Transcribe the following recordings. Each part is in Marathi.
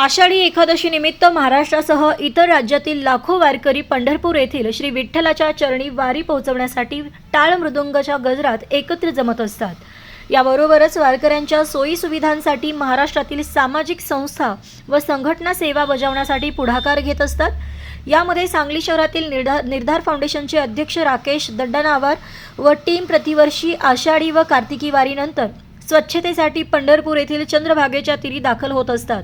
आषाढी एकादशी निमित्त महाराष्ट्रासह इतर राज्यातील लाखो वारकरी पंढरपूर येथील श्री विठ्ठलाच्या चरणी वारी पोहोचवण्यासाठी टाळ मृदुंगाच्या गजरात एकत्र जमत असतात. याबरोबरच वारकऱ्यांच्या सोयी सुविधांसाठी महाराष्ट्रातील सामाजिक संस्था व संघटना सेवा बजावण्यासाठी पुढाकार घेत असतात. यामध्ये सांगली शहरातील निर्धार निर्धार फाउंडेशनचे अध्यक्ष राकेश दड्डनावार व टीम प्रतिवर्षी आषाढी व कार्तिकी वारीनंतर स्वच्छतेसाठी पंढरपूर येथील चंद्रभागेच्या तीरी दाखल होत असतात.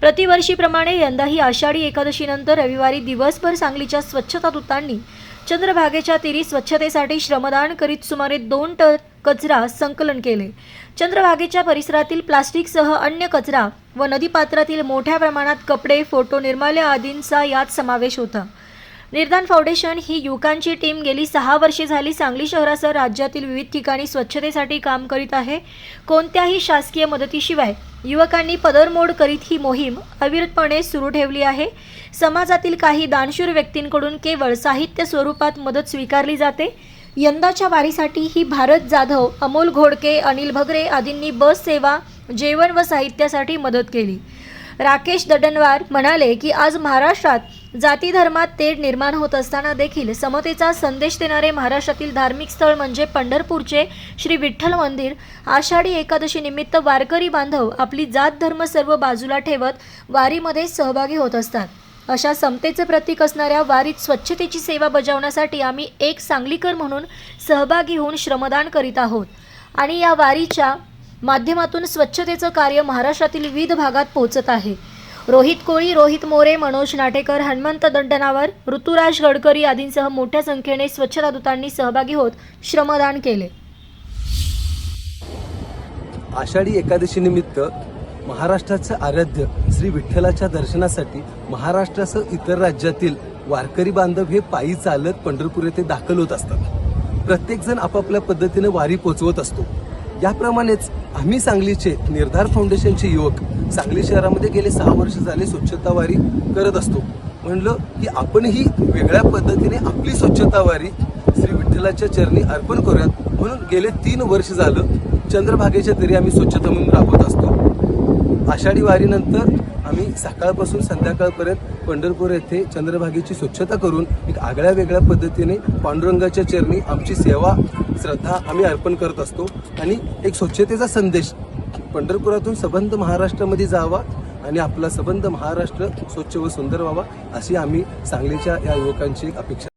प्रतिवर्षीप्रमाणे यंदाही आषाढी एकादशीनंतर रविवारी दिवसभर सांगलीच्या स्वच्छता दूतांनी चंद्रभागेच्या तीरी स्वच्छतेसाठी श्रमदान करीत सुमारे दोन टन कचरा संकलन केले. चंद्रभागेच्या परिसरातील प्लास्टिकसह अन्य कचरा व नदीपात्रातील मोठ्या प्रमाणात कपडे फोटो निर्माल्य आदींचा यात समावेश होता. निर्धान फाउंडेशन ही युवकांची टीम गेली सहा वर्षे झाली सांगली शहरासह राज्यातील विविध ठिकाणी स्वच्छतेसाठी काम करीत आहे. कोणत्याही शासकीय मदतीशिवाय युवकांनी पदरमोड करीत ही मोहीम अविरतपणे सुरू ठेवली आहे. समाजातील काही दानशूर व्यक्तींकडून केवळ साहित्य स्वरूपात मदत स्वीकारली जाते. यंदाच्या वारीसाठी ही भारत जाधव अमोल घोडके अनिल भगरे आदींनी बस सेवा जेवण व साहित्यासाठी मदत केली. राकेश दडणवार म्हणाले की आज महाराष्ट्रात जाती धर्मात तेढ निर्माण होत असताना देखील समतेचा संदेश देणारे महाराष्ट्रातील धार्मिक स्थळ म्हणजे पंढरपूरचे श्री विठ्ठल मंदिर. आषाढी एकादशी निमित्त वारकरी बांधव आपली जात धर्म सर्व बाजूला ठेवत वारीमध्ये सहभागी होत असतात. अशा समतेचे प्रतीक असणाऱ्या वारीत स्वच्छतेची सेवा बजावण्यासाठी आम्ही एक सांगलीकर म्हणून सहभागी होऊन श्रमदान करीत आहोत. आणि या वारीच्या माध्यमातून स्वच्छतेचं कार्य महाराष्ट्रातील विविध भागात पोहोचत आहे. रोहित कोळी रोहित मोरे मनोज नाटेकर हनुमंत दंडनावर ऋतुराज गडकरी आदींसह मोठ्या संख्येने स्वच्छता दूतांनी सहभागी होत श्रमदान केले. आषाढी एकादशी निमित्त महाराष्ट्राचं आराध्य श्री विठ्ठलाच्या दर्शनासाठी महाराष्ट्रासह इतर राज्यातील वारकरी बांधव हे पायी चालत पंढरपूर येथे दाखल होत असतात. प्रत्येकजण आपापल्या पद्धतीने वारी पोचवत असतो. याप्रमाणेच आम्ही सांगलीचे निर्धार फाउंडेशनचे युवक सांगली शहरामध्ये गेले सहा वर्ष झाले स्वच्छता वारी करत असतो. म्हणलं की आपणही वेगळ्या पद्धतीने आपली स्वच्छता वारी श्री विठ्ठलाच्या चरणी अर्पण करूयात. म्हणून गेले तीन वर्ष झालं चंद्रभागेच्या तरी आम्ही स्वच्छता म्हणून राबवत असतो. आषाढी वारीनंतर आम्ही सकाळपासून संध्याकाळपर्यंत पंढरपूर येथे चंद्रभागेची स्वच्छता करून एक आगळ्या वेगळ्या पद्धतीने पांडुरंगाच्या चरणी आमची सेवा श्रद्धा आम्ही अर्पण करत असतो. आणि एक स्वच्छतेचा संदेश. पंढरपुरातून सबंध महाराष्ट्रामध्ये जावा आणि आपला सबंध महाराष्ट्र स्वच्छ व सुंदर व्हावा अशी आम्ही सांगलीच्या या युवकांची एक अपेक्षा